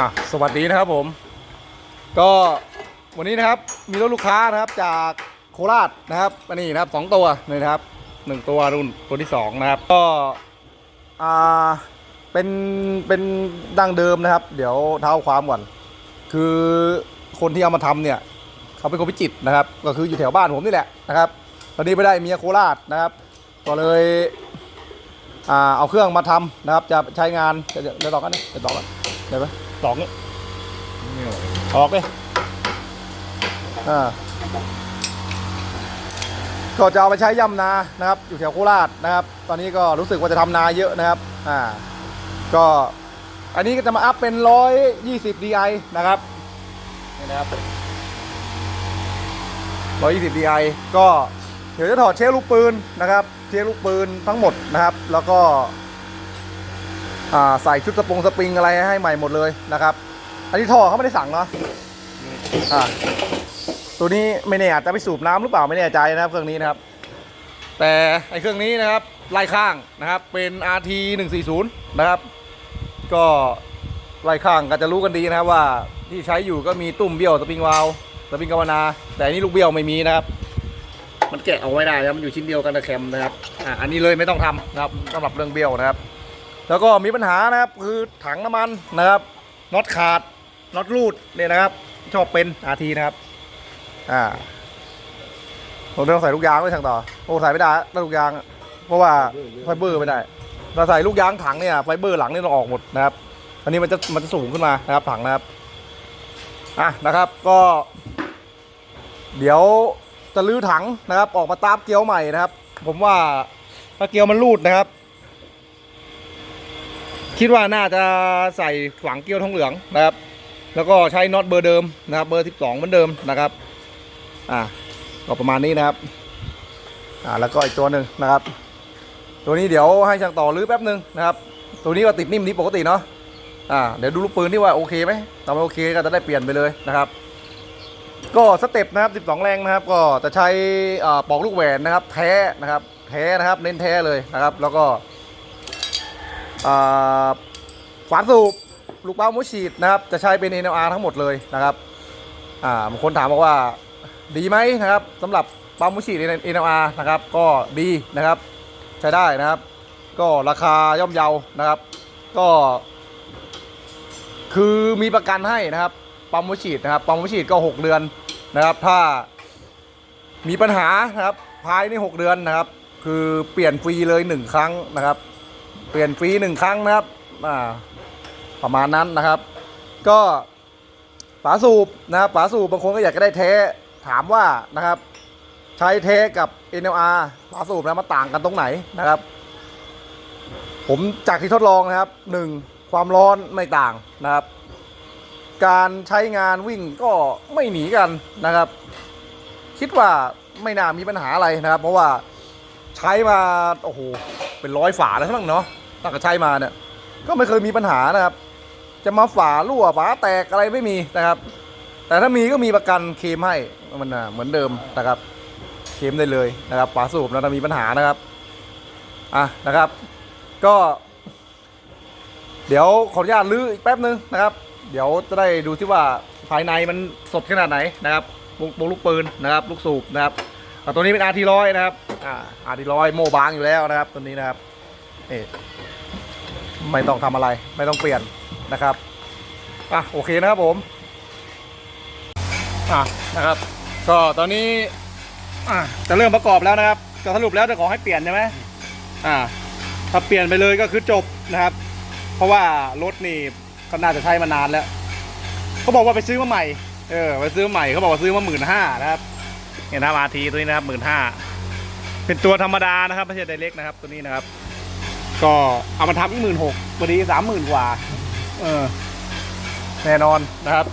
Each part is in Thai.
อะสวัสดีนะครับผม ก็วันนี้นะครับมีรถลูกค้านะครับจากโคราชนะครับอันนี้นะครับสองตัวนี่นะครับหนึ่งตัวรุ่นตัวที่สองนะครับ ก็อ่าเป็นเป็นดั้งเดิมนะครับ เดี๋ยวเท้าความก่อนคือคนที่เอามาทำเนี่ยเขาเป็นคนพิจิตรนะครับ ก็คืออยู่แถวบ้านผมนี่แหละนะครับตอนนี้ไปได้เมียโคราชนะครับ ก็เลยอ่าเอาเครื่องมาทำนะครับ จะใช้งานจะจะต่อกันนะจะต่อกันได้ไหม ต่อเงี้ยออกเลยอ่าก็จะเอาไปใช้ย่ำนานะครับ อยู่แถวโคราชนะครับ ตอนนี้ก็รู้สึกว่าจะทำนาเยอะนะครับอ่าก็อันนี้ก็จะมาอัพเป็น 120 DI นะครับนี่นะครับ 120 DI ก็เดี๋ยวจะถอดเชฟลูกปืนนะครับ เชฟลูกปืนทั้งหมดนะครับ แล้วก็อ่า ใส่ชุดสปงสปริงอะไรให้ใหม่หมดเลยนะครับ อันนี้ท่อเขาไม่ได้สั่งเนาะอ่าตัวนี้ไม่แน่อาจจะไปสูบน้ำหรือเปล่าไม่แน่ใจนะครับ เครื่องนี้นะครับ แต่ไอเครื่องนี้นะครับไล่ข้างนะครับ เป็น RT 140นะครับ ก็ไล่ข้างก็จะรู้กันดีนะครับว่าที่ใช้อยู่ก็มีตุ่มเบี้ยวสปริงวาลวสปริงกาวนา แต่อันนี้ลูกเบี้ยวไม่มีนะครับ มันแกะเอาไว้ได้นะครับมันอยู่ชิ้นเดียวกันกับแคมนะครับอ่าอันนี้เลยไม่ต้องทำนะครับสำหรับเรื่องเบี้ยวนะครับ แล้วก็มีปัญหานะครับคือถังน้ำมันนะครับน็อตขาดน็อตรูดเนี่ยนะครับ ชอบเป็น RT นะครับอ่าผมต้องใส่ลูกยางไว้ทางต่อโอ้ใส่ไม่ได้ถ้าลูกยาง เพราะว่าไฟเบอร์ไม่ได้เราใส่ลูกยางถังเนี่ยไฟเบอร์หลังนี่ต้องออกหมดนะครับ อันนี้มันจะมันจะสูงขึ้นมานะครับถังนะครับอะนะครับก็ เดี๋ยวจะลื้อถังนะครับ ออกมาตาบเกลียวใหม่นะครับ ผมว่าถ้าเกลียวมันรูดนะครับ คิดว่าน่าจะใส่ฝังเกลียวทองเหลืองนะครับ แล้วก็ใช้น็อตเบอร์เดิมนะครับ เบอร์ 12 เหมือนเดิมนะครับ อ่าก็ประมาณนี้นะครับ อ่าแล้วก็อีกตัวหนึ่งนะครับ ตัวนี้เดี๋ยวให้ช่างต่อรื้อแป๊บหนึ่งนะครับ ตัวนี้ก็ติดนิ่มนี้ปกติเนาะ อ่าเดี๋ยวดูลูกปืนที่ว่าโอเคไหมถ้าไม่โอเคก็จะได้เปลี่ยนไปเลยนะครับก็สเต็ปนะครับ 12 แรงนะครับ ก็จะใช้อ่าปอกลูกแหวนนะครับ แท้นะครับ แท้นะครับ เน้นแท้เลยนะครับ แล้วก็ อ่าฝานสูบลูกเป้ามุฉีดนะครับ จะใช้เป็น NLR ทั้งหมดเลยนะครับอ่าบางคนถามบอกว่าดีไหมนะครับสำหรับเป้ามุฉีด NLR นะครับก็ดีนะครับ ใช้ได้นะครับ ก็ราคาย่อมเยานะครับ ก็ คือมีประกันให้นะครับปั๊มหัวฉีดนะครับปั๊มหัวฉีดก็ 6 เดือนนะครับ ถ้ามีปัญหานะครับภายใน 6 เดือนนะครับ คือเปลี่ยนฟรีเลย 1 ครั้งนะครับ เปลี่ยนฟรี1ครั้งนะครับอ่าประมาณนั้นนะครับ ก็ฝาสูบนะครับฝาสูบบางคนก็อยากจะได้แท้ถามว่านะครับ ใช้แท้กับ NLR ฝาสูบนะมันต่างกันตรงไหนนะครับ ผมจากที่ทดลองนะครับหนึ่งความร้อนไม่ต่างนะครับ การใช้งานวิ่งก็ไม่หนีกันนะครับ คิดว่าไม่น่ามีปัญหาอะไรนะครับ เพราะว่าใช้มาโอ้โหเป็นร้อยฝาแล้วทั้งเนาะ ตั้งแต่ใช้มาเนี่ยก็ไม่เคยมีปัญหานะครับ จะมาฝารั่วฝาแตกอะไรไม่มีนะครับ แต่ถ้ามีก็มีประกันเคมให้มันเหมือนเดิมนะครับเคมได้เลยนะครับฝาสูบนะถ้ามีปัญหานะครับอะนะครับ ก็ เดี๋ยวขออนุญาตลื้ออีกแป๊บนึงนะครับ เดี๋ยวจะได้ดูที่ว่าภายในมันสดขนาดไหนนะครับวงลูกปืนนะครับ ลูกสูบนะครับตัวนี้เป็น RT ร้อยนะครับอ่า RT ร้อยโมบางอยู่แล้วนะครับตัวนี้นะครับ นี่ไม่ต้องทำอะไรไม่ต้องเปลี่ยนนะครับอะโอเคนะครับผมอะนะครับ ก็ตอนนี้อะจะเริ่มประกอบแล้วนะครับก็สรุปแล้วจะขอให้เปลี่ยนใช่ไหมอ่า ถ้าเปลี่ยนไปเลยก็คือจบนะครับ เพราะว่ารถนี่ก็น่าจะใช้มานานแล้วเขาบอกว่าไปซื้อมาใหม่เออไปซื้อมาใหม่เขาบอกว่าซื้อมาหมื่นห้านะครับเห็นนะครับอาทีตัวนี้นะครับหมื่นห้าเป็นตัวธรรมดานะครับไม่ใช่ไดเล็กนะครับตัวนี้นะครับ ก็เอามาทำอีกหมื่นหกพอดีสามหมื่นกว่า เออ แน่นอนนะครับ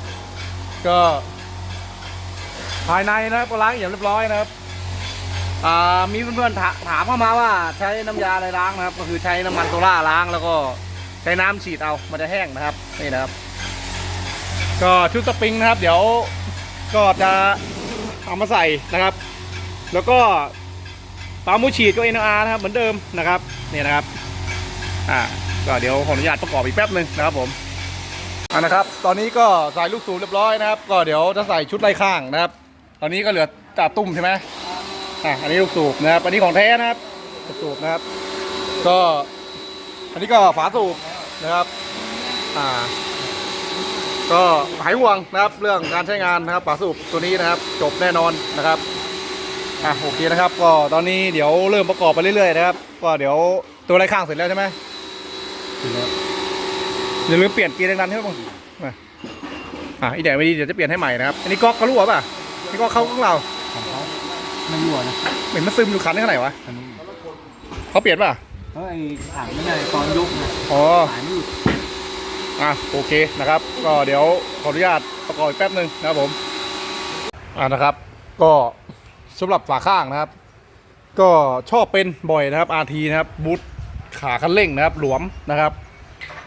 ก็ ภายในนะครับก็ล้างอย่างเรียบร้อยนะครับ อ่า มีเพื่อนๆถาถามเข้ามาว่าใช้น้ำยาอะไรล้างนะครับ ก็คือใช้น้ำมันโซล่าล้างแล้วก็ใช้น้ำฉีดเอา มันจะแห้งนะครับ นี่นะครับ ก็ชุดสปริงนะครับ เดี๋ยวก็จะเอามาใส่นะครับ แล้วก็ปามูฉีดก็ NR นะครับเหมือนเดิมนะครับนี่นะครับ อ่าก็เดี๋ยวขออนุญาตประกอบอีกแป๊บหนึ่งนะครับผมอะนะครับ ตอนนี้ก็ใส่ลูกสูบเรียบร้อยนะครับ ก็เดี๋ยวจะใส่ชุดไล่ข้างนะครับ ตอนนี้ก็เหลือจ่าตุ้มใช่ไหมอะอันนี้ลูกสูบนะครับ อันนี้ของแท้นะครับลูกสูบนะครับ ก็ อันนี้ก็ฝาสูบนะครับ อ่า ก็หายห่วงนะครับ เรื่องการใช้งานนะครับฝาสูบตัวนี้นะครับ จบแน่นอนนะครับอะโอเคนะครับ ก็ตอนนี้เดี๋ยวเริ่มประกอบไปเรื่อยๆนะครับ ก็เดี๋ยวตัวไล่ข้างเสร็จแล้วใช่ไหม อย่าลืมเปลี่ยนเกียร์ดังๆให้บ้างมาอะอีแดงไม่ดีเดี๋ยวจะเปลี่ยนให้ใหม่นะครับอันนี้ก๊อกเขารั่วป่ะนี่ก๊อกเขาของเราของเขาไม่รั่วนะเหม็นมันซึมอยู่คันนี้เท่าไหร่วะอันนี้เขาเปลี่ยนป่ะเพราะไอ้ถังนั่นน่ะตอนยกนะอ๋อสายไม่หยุดอะโอเคนะครับ ก็เดี๋ยวขออนุญาตประกอบอีกแป๊บหนึ่งนะครับผมอะนะครับ ก็สำหรับฝาข้างนะครับ ก็ชอบเป็นบ่อยนะครับ RT นะครับบูท ขาคันเร่งนะครับ หลวมนะครับ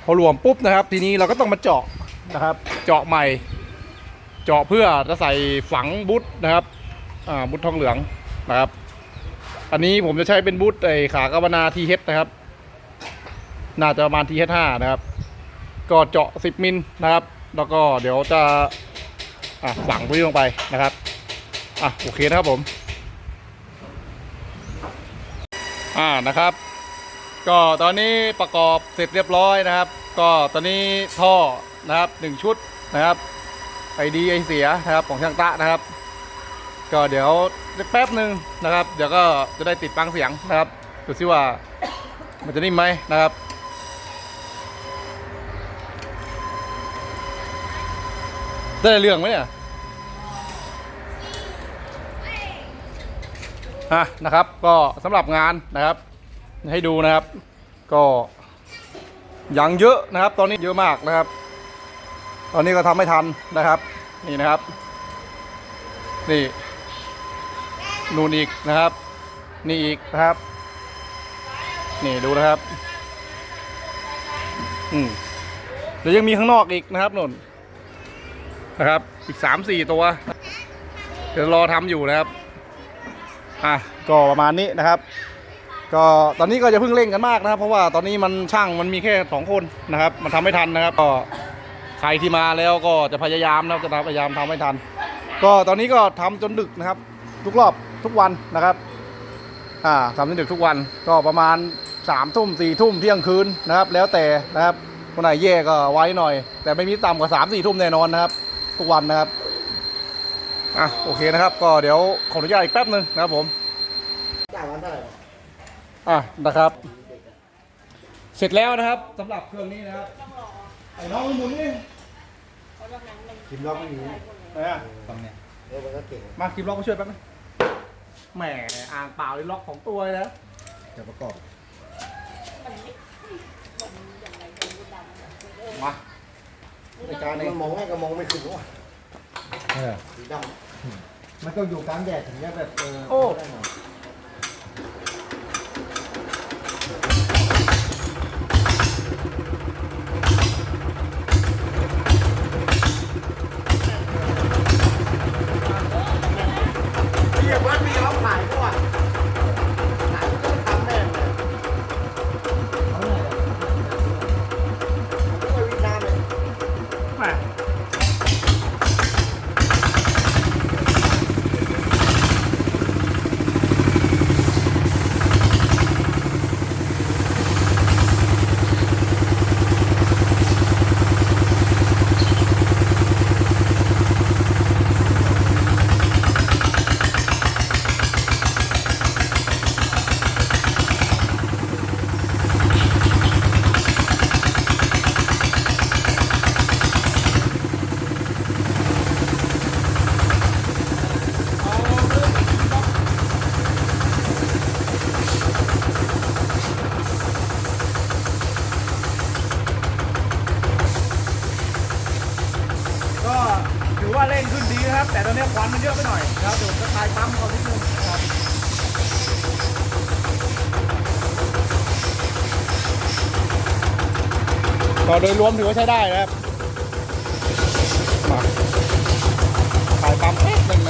พอหลวมปุ๊บนะครับ ทีนี้เราก็ต้องมาเจาะนะครับ เจาะใหม่ เจาะเพื่อจะใส่ฝังบูทนะครับอ่าบูททองเหลืองนะครับ อันนี้ผมจะใช้เป็นบูทไอขากาวนาทีเฮดนะครับ น่าจะประมาณทีเฮดห้านะครับ ก็เจาะ 10 มิลนะครับ แล้วก็เดี๋ยวจะอะฝังตรงนี้ลงไปนะครับอะโอเคนะครับผม อ่านะครับ ก็ตอนนี้ประกอบเสร็จเรียบร้อยนะครับ ก็ตอนนี้ท่อนะครับหนึ่งชุดนะครับไอดีไอเสียนะครับของช่างตะนะครับ ก็เดี๋ยวแป๊บหนึ่งนะครับ เดี๋ยวก็จะได้ติดฟังเสียงนะครับดูซิว่ามันจะนิ่มไหมนะครับได้เรื่องไหมเนี่ยอะนะครับ ก็สำหรับงานนะครับ ให้ดูนะครับ ก็ยังเยอะนะครับ ตอนนี้เยอะมากนะครับ ตอนนี้ก็ทำไม่ทันนะครับ นี่นะครับ นี่นูนอีกนะครับ นี่อีกนะครับ นี่ดูนะครับอืมเดี๋ยวยังมีข้างนอกอีกนะครับนนนะครับ อีกสามสี่ตัว เดี๋ยวรอทำอยู่นะครับ อะก็ประมาณนี้นะครับ ก็ตอนนี้ก็จะเพิ่งเร่งกันมากนะครับ เพราะว่าตอนนี้มันช่างมันมีแค่สองคนนะครับ มันทำไม่ทันนะครับ ก็ใครที่มาแล้วก็จะพยายามนะครับจะพยายามทำให้ทัน ก็ตอนนี้ก็ทำจนดึกนะครับ ทุกรอบทุกวันนะครับ อ่าทำจนดึกทุกวันก็ประมาณสามทุ่มสี่ทุ่มเที่ยงคืนนะครับ แล้วแต่นะครับคนไหนแย่ก็ไว้หน่อย แต่ไม่มีต่ำกว่าสามสี่ทุ่มแน่นอนนะครับ ทุกวันนะครับอะโอเคนะครับ ก็เดี๋ยวขออนุญาตอีกแป๊บหนึ่งนะครับผมจ่ายวันเท่าไหร่ อะนะครับ เสร็จแล้วนะครับสำหรับเครื่องนี้นะครับไอ้น้องหมุนนี่กินล็อกไม่มีไหนอะตรงเนี้ยเดี๋ยวมันก็เก่งมากิบล็อกมาช่วยแป๊บนึงแหมอ่างเปล่าเลยล็อกของตัวเลยนะจะประกอบมาในการมันี้นมองไงก็มองไม่ขึ้นว่ะเออสีดำมันต้องอยู่กลางแดดถึงจะแบบเออโอ้ ควันมันเยอะไปหน่อยนะครับเดี๋ยวจะคลายปั๊มเขานิดนึงครับก็โดยรวมถือว่าใช้ได้นะครับมาคลายปั๊มนิดนึง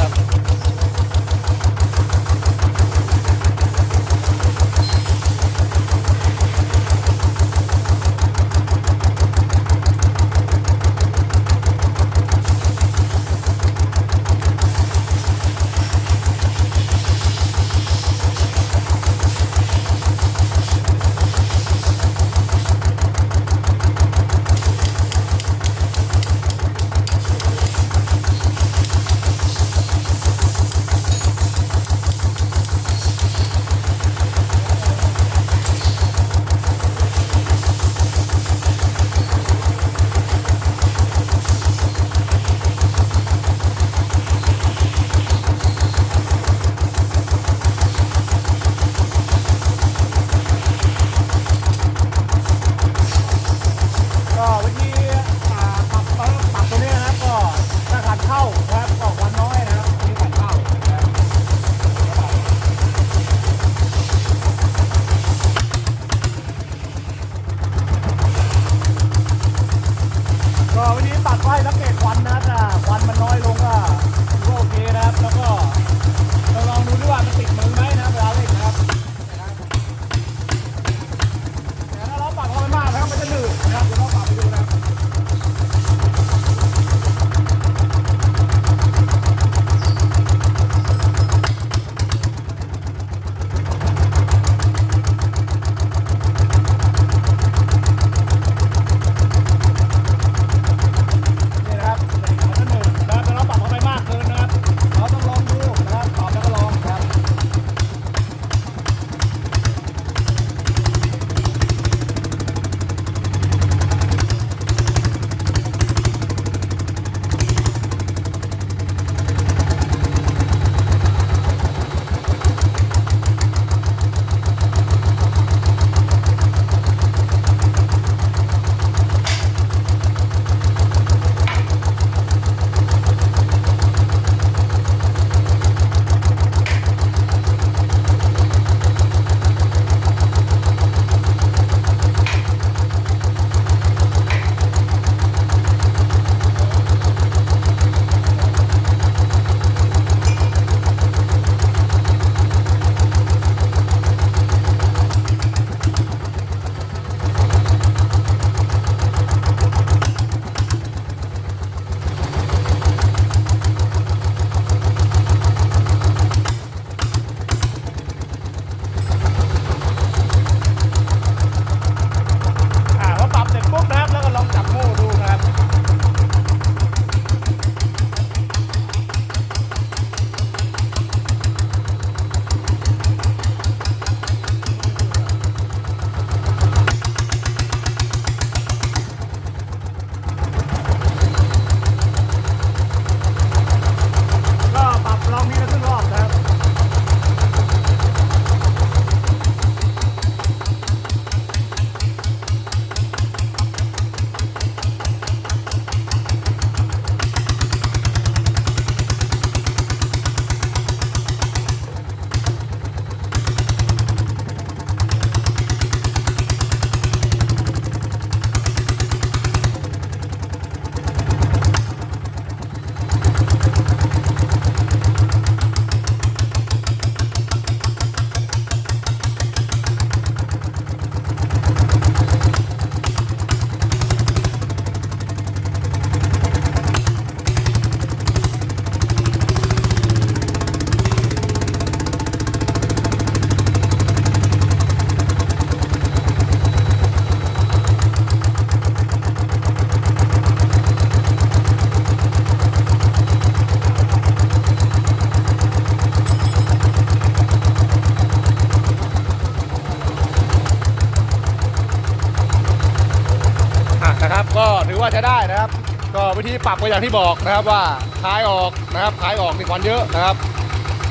ที่ปรับก็อย่างที่บอกนะครับว่าคลายออกนะครับคลายออกมีควันเยอะนะครับ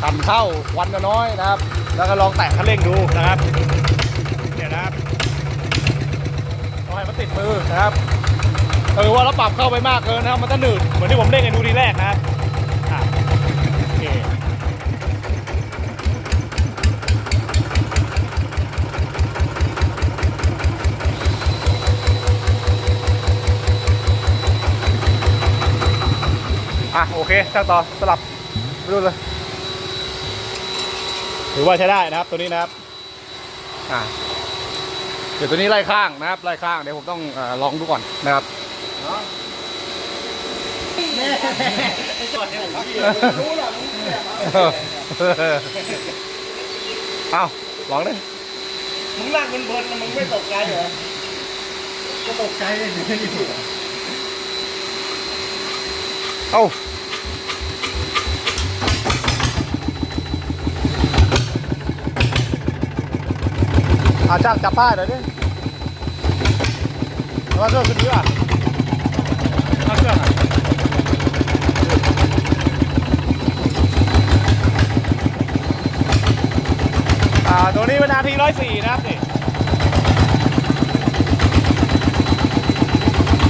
ขันเข้าควันน้อยนะครับ แล้วก็ลองแตะคันเร่งดูนะครับเนี่ยนะครับต้องให้มันติดมือนะครับเออว่าเราปรับเข้าไปมากเกินนะครับมันจะหนืดเหมือนที่ผมเล่นกันดูทีแรกนะครับอะโอเค อะโอเคช่างต่อสลับไปดูเลยถือว่าใช้ได้นะครับตัวนี้นะครับอะเดี๋ยวตัวนี้ไล่ข้างนะครับไล่ข้างเดี๋ยวผมต้องเออลองดูก่อนนะครับรู้หรอมึงเสียบเอาเอาลองดิมึงนั่งเป็นเพลินๆมึงไม่ตกใจเหรอก็ตกใจเลยอยู่เอา อาช่างจับป้ายหน่อยดิแล้วเครื่องขึ้นดีกว่าเอาเครื่องอะอ่าตัวนี้เป็นนาทีร้อยสี่นะครับนี่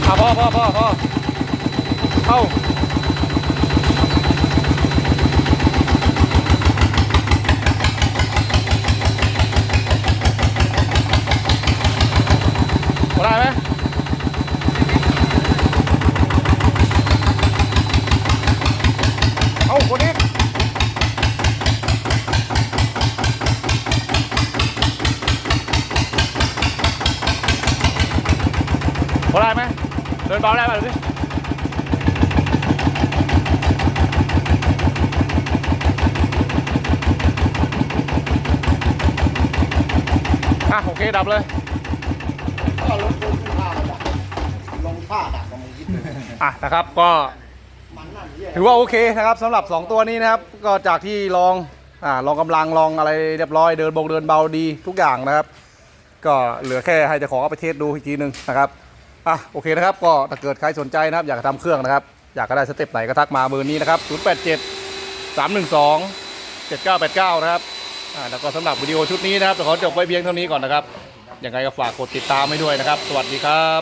อ่าพ่อพ่อพ่อพ่อเข้า ได้ไหมเอาคนนี้พอได้ไหมเดินเบาได้ไหมดูสิอะโอเคดับเลย อะนะครับก็ถือว่าโอเคนะครับสำหรับ 2 ตัวนี้นะครับ ก็จากที่ลองอ่าลองกำลังลองอะไรเรียบร้อยเดินบงเดินเบาดีทุกอย่างนะครับ ก็เหลือแค่ให้เจ้าของเอาไปเทสดูอีกทีหนึ่งนะครับอะโอเคนะครับ ก็ถ้าเกิดใครสนใจนะครับ อยากจะทำเครื่องนะครับ อยากจะได้สเต็ปไหนก็ทักมาเบอร์นี้นะครับ 087 312 7989 นะครับอ่าแล้วก็สำหรับวิดีโอชุดนี้นะครับจะขอจบไว้เพียงเท่านี้ก่อนนะครับยังไงก็ฝากกดติดตามให้ด้วยนะครับ สวัสดีครับ